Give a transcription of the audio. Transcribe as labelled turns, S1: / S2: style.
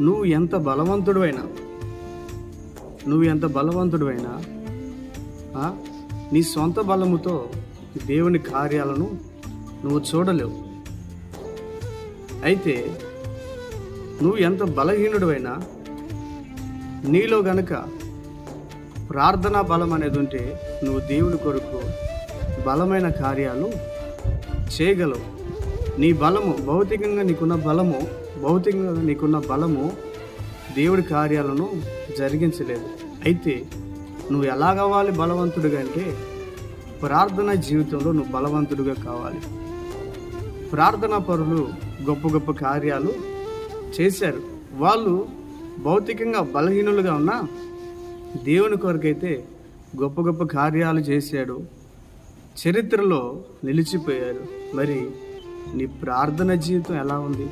S1: నువ్వు ఎంత బలవంతుడివైనా నువ్వు ఎంత బలవంతుడివైనా నీ సొంత బలముతో దేవుని కార్యాలను నువ్వు చూడలేవు. అయితే నువ్వు ఎంత బలహీనుడివైనా నీలో గనక ప్రార్థనా బలం అనేది ఉంటే నువ్వు దేవుని కొరకు బలమైన కార్యాలు చేయగలవు. నీ బలము భౌతికంగా నీకున్న బలము భౌతికంగా నీకున్న బలము దేవుడి కార్యాలను జరిగించలేదు. అయితే నువ్వు ఎలా కావాలి బలవంతుడిగా అంటే ప్రార్థన జీవితంలో నువ్వు బలవంతుడిగా కావాలి. ప్రార్థనా పరులు గొప్ప గొప్ప కార్యాలు చేశారు. వాళ్ళు భౌతికంగా బలహీనులుగా ఉన్నా దేవుని కొరకైతే గొప్ప గొప్ప కార్యాలు చేశాడు. చరిత్రలో నిలిచిపోయారు. మరి నీ ప్రార్థన జీవితం ఎలా ఉంది?